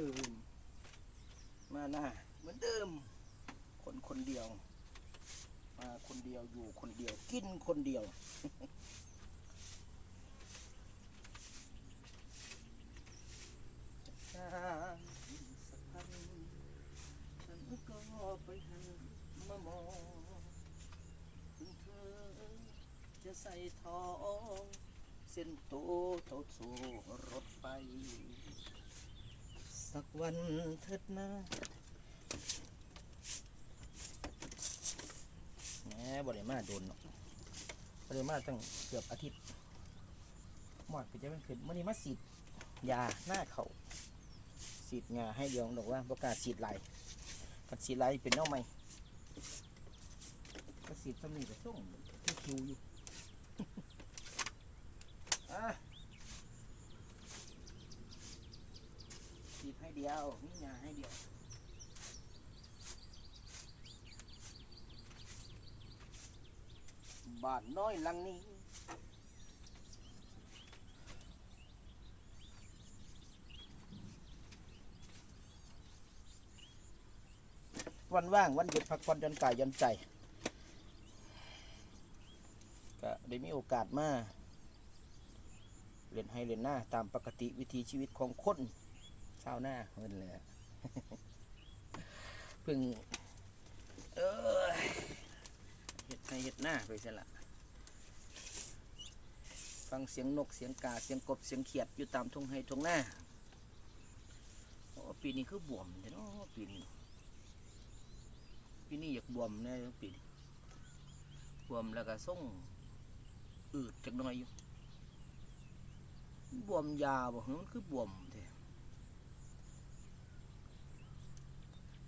ดิม มาหน้าเหมือนเดิม คนคนเดียว มาคนเดียวอยู่คนเดียว กินคนเดียว สักพันฉันก็ไปหันมามองถึงเธอจะใส่ทอง เส้นโตเท่าโซ่รถไฟ สักวันเถิดนะแหมบ่ได้มาโดนเนาะบ่ได้มาตั้งเกือบอาทิตย์หมอดก็จะเป็นขึ้นมื่อนี้มาสีดยาหน้าเขาสีดยาให้เดียวบอกว่าประกาศสีดไหลกัดสีดไหลเป็นเน่าไหมก็สีดสำนีกับส่วงที่คิวอยู่ อะสีดให้เดียวมียาให้เดียว บ้านน้อยหลังนี้ วันว่างวันหยุดพักผ่อนหย่อนกายหย่อนใจ ก็ได้มีโอกาสมาเล่นให้เล่นหน้าตามปกติวิถีชีวิตของคนชาวหน้าเงินแหละเพึ่งเออ ห็ดหน้าไปซะละฟังเสียงนกเสียงกาเสียงกบเสียงเขียดอยู่ตามทุ่งไห้ทุ่งหน้าโอ้ปีนี้คือบวมเนาะปีนี้ปีนี้อยากบวมแน่ปีนี้บวมแล้วก็ส่งอืดจักหน่อยอยู่บวมยาบ่หือมันคือบวมแท้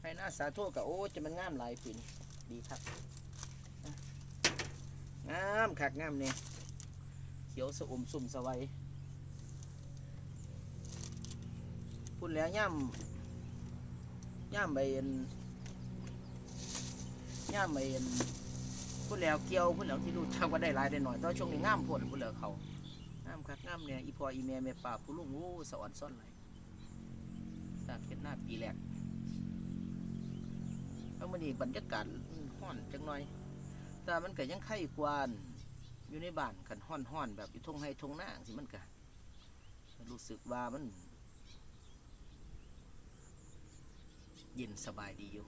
ให้หน้าสาธุกับโอ้จะมันงามหลายปีนี้ดีครับ งามคักงามเนี่ยเขียวสะอมสุ่มสวัยพูดแล้วย่ำย่ำใบเอ็นย่ำใบเอ็นพูดแล้วเกี่ยวพูดแล้วที่รู้จักว่าได้หลายได้หน่อยตอนช่วงนี้งามพ้นพูดแล้วเขางามคักงามเนี่ยอีพออีเมียแม่ป่าผู้ลุงโอ้สวรรค์ซ่อนไหลตากเห็นหน้าปีแรกแล้วมันนี่บรรยากาศห้อนจังหน่อย แต่มันก็ยังไข่กวานอยู่ในบ้านกันห้อนห้อนแบบอยู่ทงให้ทงหน้าสิมันก็รู้สึกว่ามัน เย็นสบายดีอยู่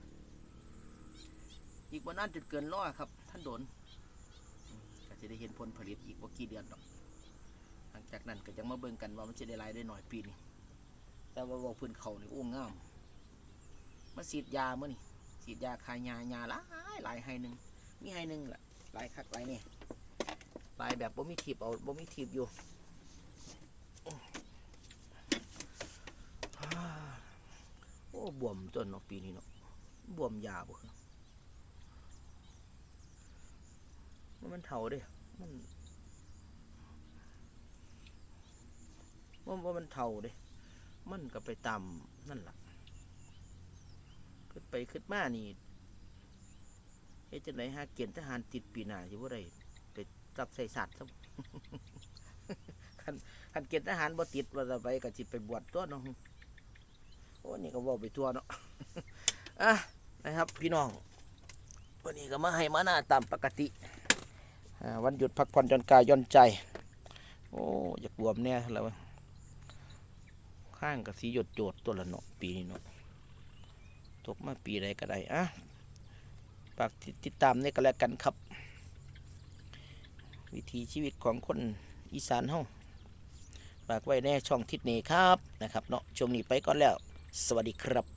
อีกวันนั้นจุดเกินร้อยครับ ท่านโดนอืมก็จะได้เห็นผลผลิตอีกว่ากี่เดือนดอก หลังจากนั้นก็จะมาเบิ่งกันว่ามันจะได้รายได้หน่อยปีนี้แต่ว่าบอกพื้นเขานี่โอ้งงามมาฉีดยาเมื่อนี่ฉีดยาคายยายาหลายหลายให้หนึ่ง มีให้หนึ่งแหละลายคักลายเนี่ยลายแบบบ่มีทีบเอาบ่มีทีบอยู่โอ้บวมจนเนาะปีนี้เนาะบวมยาบ่มันมันเท่าเดิมันว่าว่ามันเท่าเดิมันก็ไปตามนั่นล่ะขึ้นไปขึ้นมานี่ ฮ็ดจังไดหาเกณฑ์ทหารติดปีหน้าสิบ่ได้ไปจับใส่สัตว์ซะคันคันเกณฑ์ทหารบ่ติดว่าจะไปก็สิไปบวชตัวเนาะโอ้นี่ก็เว้าไปทั่วเนาะอะนะครับ พี่น้องวันนี้ก็มาให้มาหน้าตามปกติวันหยุดพักผ่อนหย่อนกายย่อนใจ โอ้อยากบวมเนี่ยแล้วข้างกับสีหยดโจดตัวละเนาะปีนี้เนาะตกมาปีใดก็ได้อะ ฝากติดตามนี่ก็แล้วกันครับ วิถีชีวิตของคนอีสานเฮาฝากไว้ในช่องทิศเนครับนะครับเนาะช่วงนี้ไปก่อนแล้ว สวัสดีครับ